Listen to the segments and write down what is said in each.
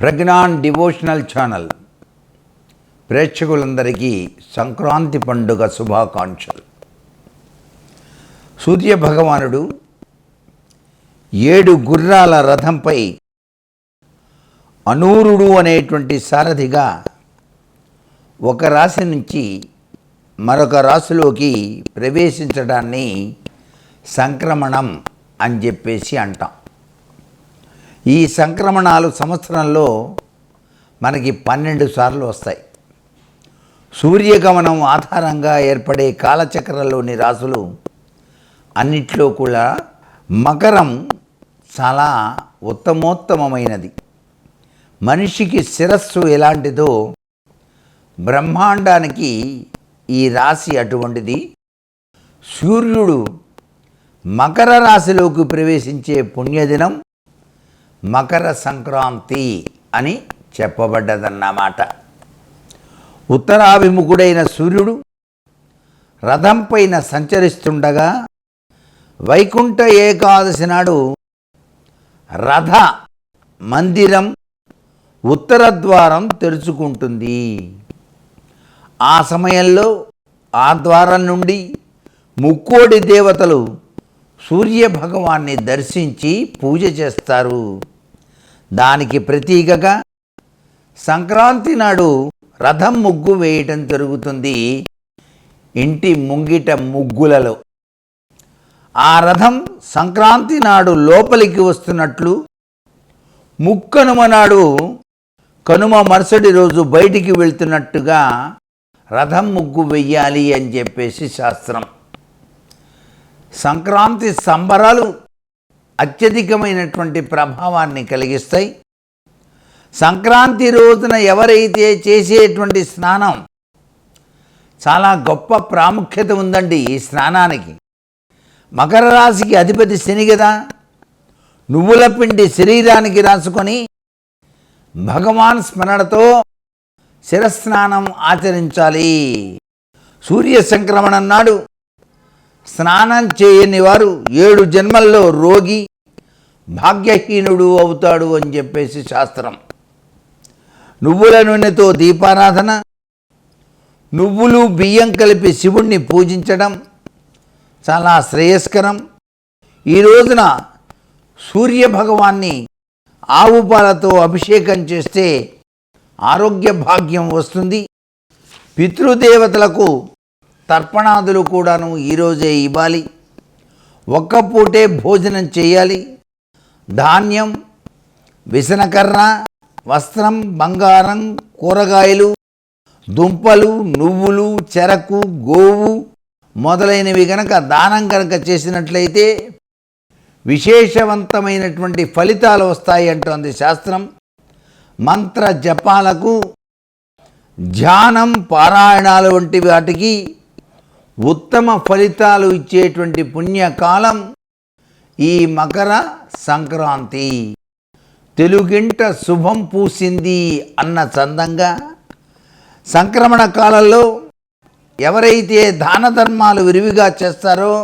Pragyan devotional channel. ప్రేక్షకులందరికీ సంక్రాంతి పండుగ శుభాకాంక్షలు. సూర్య భగవానుడు ఏడు గుర్రాల రథంపై అనూరుడు అనేటువంటి సారథిగా ఒక రాశి నుంచి మరొక రాశిలోకి ప్రవేశించడాన్ని సంక్రమణం అని చెప్పేసి అంటాం. ఈ సంక్రమణాలు సంవత్సరంలో మనకి పన్నెండు సార్లు వస్తాయి. సూర్యగమనం ఆధారంగా ఏర్పడే కాలచక్రంలోని రాసులు అన్నిట్లో కూడా మకరం చాలా ఉత్తమోత్తమమైనది. మనిషికి శిరస్సు ఎలాంటిదో బ్రహ్మాండానికి ఈ రాశి అటువంటిది. సూర్యుడు మకర రాశిలోకి ప్రవేశించే పుణ్యదినం మకర సంక్రాంతి అని చెప్పబడ్డదన్నమాట. ఉత్తరాభిముఖుడైన సూర్యుడు రథంపైన సంచరిస్తుండగా వైకుంఠ ఏకాదశి నాడు రథ మందిరం ఉత్తర ద్వారం తెరుచుకుంటుంది. ఆ సమయంలో ఆ ద్వారం నుండి ముక్కోడి దేవతలు సూర్య భగవాన్ని దర్శించి పూజ చేస్తారు. దానికి ప్రతీకగా సంక్రాంతి నాడు రథం ముగ్గు వేయటం జరుగుతుంది ఇంటి ముంగిట ముగ్గులలో. ఆ రథం సంక్రాంతి నాడు లోపలికి వస్తున్నట్లు ముక్కనుమ నాడు కనుమ మరుసటి రోజు బయటికి వెళ్తున్నట్టుగా రథం ముగ్గు వెయ్యాలి అని చెప్పేసి శాస్త్రం. సంక్రాంతి సంబరాలు అత్యధికమైనటువంటి ప్రభావాన్ని కలిగిస్తాయి. సంక్రాంతి రోజున ఎవరైతే చేసేటువంటి స్నానం చాలా గొప్ప ప్రాముఖ్యత ఉందండి ఈ స్నానానికి. మకర రాశికి అధిపతి శని కదా. నువ్వుల పిండి శరీరానికి రాసుకొని భగవాన్ స్మరణతో శిరస్నానం ఆచరించాలి. సూర్య సంక్రమణం నాడు స్నానం చేయని వారు ఏడు జన్మల్లో రోగి భాగ్యహీనుడు అవుతాడు అని చెప్పేసి శాస్త్రం. నువ్వుల నూనెతో దీపారాధన నువ్వులు బియ్యం కలిపి శివుణ్ణి పూజించడం చాలా శ్రేయస్కరం. ఈ రోజున సూర్య భగవాన్ని ఆవు పాలతో అభిషేకం చేస్తే ఆరోగ్య భాగ్యం వస్తుంది. పితృదేవతలకు తర్పణాదులు కూడాను ఈరోజే ఇవ్వాలి. ఒక్క పూటే భోజనం చేయాలి. ధాన్యం విసనకర్ర వస్త్రం బంగారం కూరగాయలు దుంపలు నువ్వులు చెరకు గోవు మొదలైనవి గనక దానం కనుక చేసినట్లయితే విశేషవంతమైనటువంటి ఫలితాలు వస్తాయి అంటోంది శాస్త్రం. మంత్ర జపాలకు ధ్యానం పారాయణాలు వంటి వాటికి ఉత్తమ ఫలితాలు ఇచ్చేటువంటి పుణ్యకాలం ఈ మకర సంక్రాంతి. తెలుగింట శుభం పూసింది అన్న చందంగా సంక్రమణ కాలంలో ఎవరైతే దాన ధర్మాలు విరివిగా చేస్తారో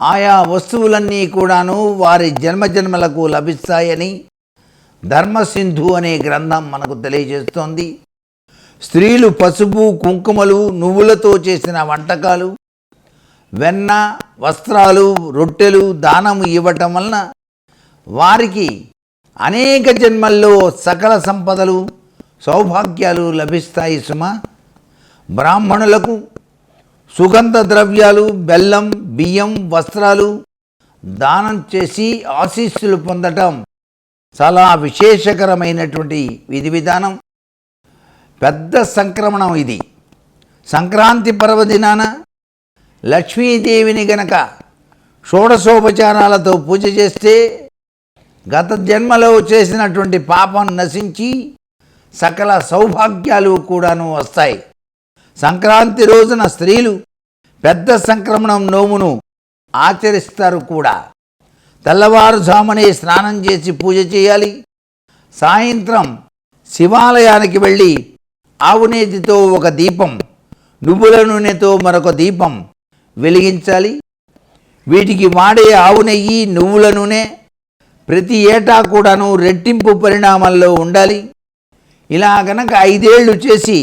ఆయా వస్తువులన్నీ కూడాను వారి జన్మజన్మలకు లభిస్తాయని ధర్మసింధు అనే గ్రంథం మనకు తెలియజేస్తోంది. స్త్రీలు పసుపు కుంకుమలు నువ్వులతో చేసిన వంటకాలు వెన్న వస్త్రాలు రొట్టెలు దానము ఇవ్వటం వలన వారికి అనేక జన్మల్లో సకల సంపదలు సౌభాగ్యాలు లభిస్తాయి సుమ. బ్రాహ్మణులకు సుగంధ ద్రవ్యాలు బెల్లం బియ్యం వస్త్రాలు దానం చేసి ఆశీస్సులు పొందటం చాలా విశేషకరమైనటువంటి విధి విధానం. పెద్ద సంక్రమణం ఇది. సంక్రాంతి పర్వదినాన లక్ష్మీదేవిని గనక షోడశోపచారాలతో పూజ చేస్తే గత జన్మలో చేసినటువంటి పాపం నశించి సకల సౌభాగ్యాలు కూడాను వస్తాయి. సంక్రాంతి రోజున స్త్రీలు పెద్ద సంక్రమణం నోమును ఆచరిస్తారు కూడా. తెల్లవారుజామునే స్నానం చేసి పూజ చేయాలి. సాయంత్రం శివాలయానికి వెళ్ళి ఆవునేతితో ఒక దీపం నువ్వుల నూనెతో మరొక దీపం వెలిగించాలి. వీటికి వాడే ఆవు నెయ్యి నువ్వుల నూనె ప్రతి ఏటా కూడాను రెట్టింపు పరిణామాల్లో ఉండాలి. ఇలా గనక ఐదేళ్ళు చేసి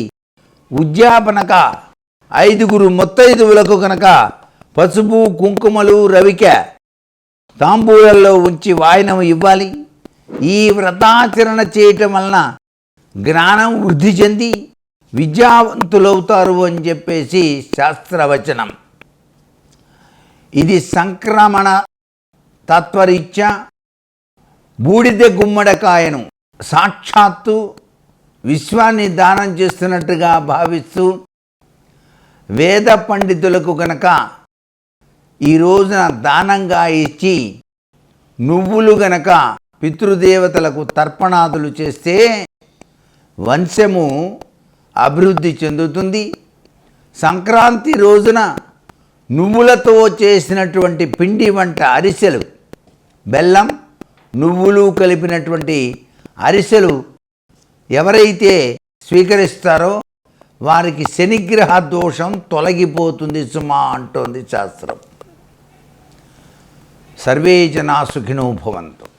ఉద్యాపనక ఐదుగురు మొత్తైదువులకు కనుక పసుపు కుంకుమలు రవిక తాంబూలంలో ఉంచి వాయనం ఇవ్వాలి. ఈ వ్రతాచరణ చేయటం వలన జ్ఞానం వృద్ధి చెంది విద్యావంతులవుతారు అని చెప్పేసి శాస్త్రవచనం. ఇది సంక్రమణ తత్వరీత్యా బూడిద గుమ్మడికాయను సాక్షాత్తు విశ్వాన్ని దానం చేస్తున్నట్టుగా భావిస్తూ వేద పండితులకు గనక ఈ రోజున దానంగా ఇచ్చి నువ్వులు గనక పితృదేవతలకు తర్పణాదులు చేస్తే వంశము అభివృద్ధి చెందుతుంది. సంక్రాంతి రోజున నువ్వులతో చేసినటువంటి పిండి వంట అరిసెలు. బెల్లం నువ్వులు కలిపినటువంటి అరిసెలు ఎవరైతే స్వీకరిస్తారో వారికి శనిగ్రహ దోషం తొలగిపోతుంది సుమా అంటోంది శాస్త్రం. సర్వే జనా సుఖినో భవంతు.